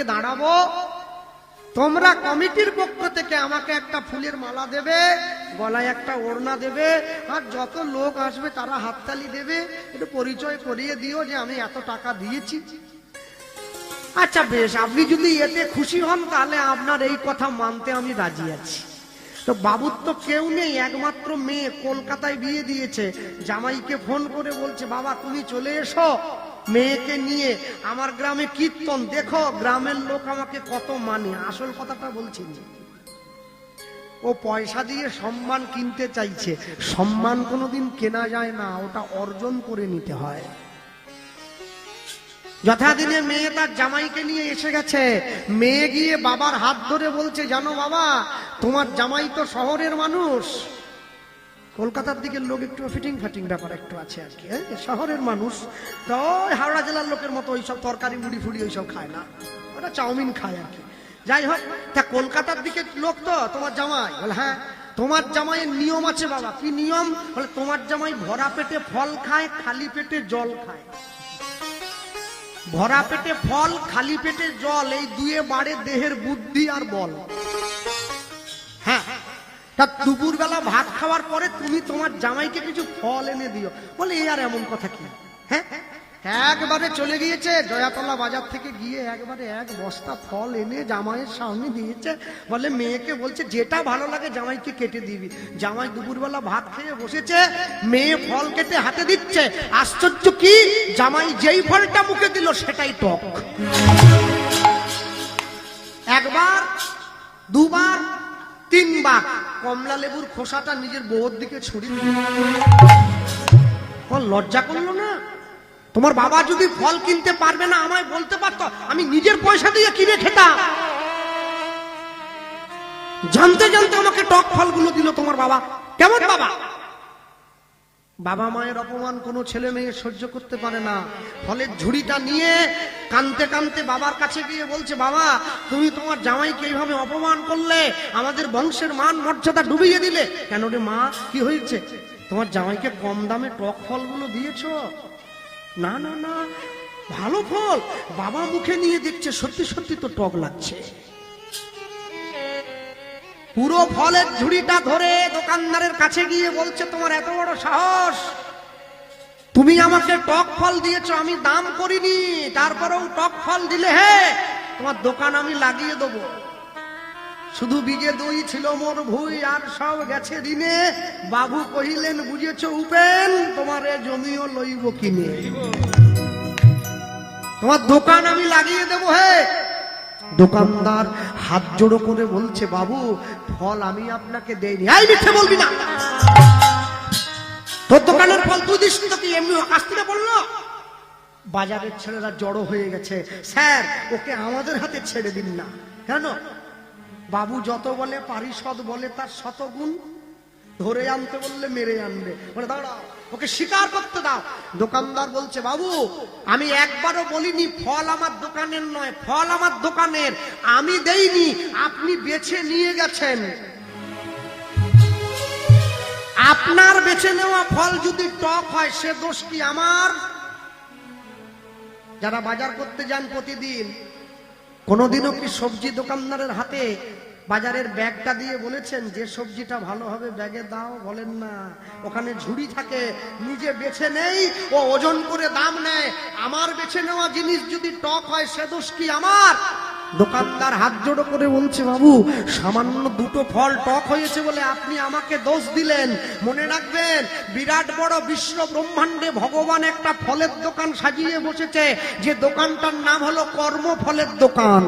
গিয়ে দাঁড়াবো। তোমরা কমিটির পক্ষ থেকে আমাকে একটা ফুলের মালা দেবে, গলায় একটা ওড়না দেবে, আর যত লোক আসবে তারা হাততালি দেবে। একটু পরিচয় করিয়ে দিও যে আমি এত টাকা দিয়েছি। আচ্ছা বেশ, আপনি যদি এতে খুশি হন তাহলে আপনার এই কথা মানতে আমি রাজি আছি। তো বাবুর তো কেউ নেই, একমাত্র মেয়ে। কলকাতায় বিয়ে দিয়েছে। জামাইকে ফোন করে বলছে, বাবা, তুমি চলে এসো। মেয়েকে নিয়ে আমার গ্রামে কীর্তন, দেখো, গ্রামের লোক আমাকে কত মানে আসল কথাটা বলছি। ও পয়সা দিয়ে সম্মান কিনতে চাইছে, সম্মান কোনোদিন কেনা যায় না, ওটা অর্জন করে নিতে হয়। যথাদিনে মেয়ে তার জামাইকে নিয়ে এসে গেছে। মেয়ে গিয়ে বাবার হাত ধরে বলছে, জানো বাবা, তোমার জামাই তো শহরের মানুষ। কলকাতার দিকের লোক একটু ফিটিং ফাটিং ব্যাপার একটু আছে আর কি হ্যাঁ? শহরের মানুষ, তো হাওড়া জেলার লোকের মতো ওইসব তরকারি, মুড়ি ফুড়ি ওইসব খায় না। ওটা চাউমিন খায় আর কি। যাই হোক, তা কলকাতার দিকের লোক তো, তোমার জামাই? বলে হ্যাঁ তোমার জামাইয়ের নিয়ম আছে বাবা। কি নিয়ম? বলে, তোমার জামাই ভরা পেটে ফল খায়, খালি পেটে জল খায়। ভরা পেটে ফল, খালি পেটে জল, এই দুয়ে বাড়ে দেহের বুদ্ধি আর বল। হ্যাঁ তা দুপুর বেলা খাওয়ার পরে তুমি তোমার জামাইকে কিছু ফল এনে দিও। বলে এই আর এমন কথা কি? হ্যাঁ? একবারে চলে গিয়েছে জয়াতলা বাজার থেকে গিয়ে একবারে এক বস্তা ফল এনে জামাইয়ের সামনে দিয়েছে। বলে, মেয়েকে বলছে, যেটা ভালো লাগে জামাইকে কেটে দিবি। জামাই দুপুরবেলা ভাত খেয়ে বসেছে, মেয়ে ফল কেটে হাতে দিচ্ছে। আশ্চর্য কি? জামাই যেই ফলটা মুখে দিল, সেটাই টক। একবার, দুবার তিনবার কমলা লেবুর খোসাটা নিজের বউর দিকে ছড়িয়ে লজ্জা করল না? তোমার বাবা যদি ফল কিনতে পারবে না আমায় বলতে পারতো, আমি নিজের পয়সা দিয়ে কিনে খেতাম। জানতে জানতে আমাকে টক ফলগুলো দিল তোমার বাবা। কেমন বাবা? বাবা মায়ের অপমান কোনো ছেলে মেয়ে সহ্য করতে পারে না। ফলের ঝুড়িটা নিয়ে কানতে কানতে বাবার কাছে গিয়ে বলছে, বাবা, তুমি তোমার জামাইকে এইভাবে অপমান করলে, আমাদের বংশের মান মর্যাদা ডুবিয়ে দিলে। কেন রে মা, কি হয়েছে? তোমার জামাইকে কম দামে টক ফলগুলো দিয়েছ? না না না, ভালো ফল। বাবা মুখে নিয়ে দেখছে, সত্যি সত্যি তো টক লাগছে। পুরো ফলের ঝুড়িটা ধরে দোকানদারের কাছে গিয়ে বলছে, তোমার এত বড় সাহস। তুমি আমাকে টক ফল দিয়েছ, আমি দাম করিনি। তারপরেও টক ফল দিলে হে, তোমার দোকান আমি লাগিয়ে দেবো। শুধু বিজে দুই ছিল মোর ভুই, আর সব গেছে দিনে বাবু কহিলেন, বুঝেছ উপেন, তোমার এ জমিও লইব কিনে। তোমার দোকান আমি লাগিয়ে দেবো হে। দোকানদার হাত জোড়ো করে বলছে, বাবু ফল আমি আপনাকে দেইনি। আই মিথ্যে বলবি না। তোর দোকানের ফল তুই দিস তো কি? এমনি থেকে বলল? বাজারের ছেলেরা জড়ো হয়ে গেছে। স্যার, ওকে আমাদের হাতে ছেড়ে দিন না। কেন? বাবু যত বলে, পারিষদ বলে, তার শতগুণ ধরে আনতে বললে মেরে আনবে। বলে দাঁড়াও। ওকে স্বীকার করতে দাও। দোকানদার বলছে, বাবু, আমি একবারও বলিনি, ফল আমার দোকানের নয়, ফল আমার দোকানের। আমি দেইনি, আপনি বেছে নিয়ে গেছেন। আপনার বেছে নেওয়া ফল যদি টক হয়, সে দোষ কি আমার? যারা বাজার করতে যান প্রতিদিন, কোনোদিনও কি সবজি দোকানদারের হাতে বাজারের ব্যাগটা দিয়ে বলেছেন, যে সবজিটা ভালো হবে, ব্যাগে দাও। বলেন না, ওখানে ঝুড়ি থাকে, নিজে বেছে নেই, ও ওজন করে দাম নেয়। আমার বেছে নেওয়া জিনিস যদি টক হয়, সে দোষ কি আমার? দোকানদার হাত জোড়ো করে বলছে, বাবু, সামান্য দুটো ফল টক হয়েছে বলে আপনি আমাকে দোষ দিলেন। মনে রাখবেন, বিরাট বড় বিশ্ব ব্রহ্মাণ্ডে ভগবান একটা ফলের দোকান সাজিয়ে বসেছে, যে দোকানটার নাম হলো কর্ম ফলের দোকান।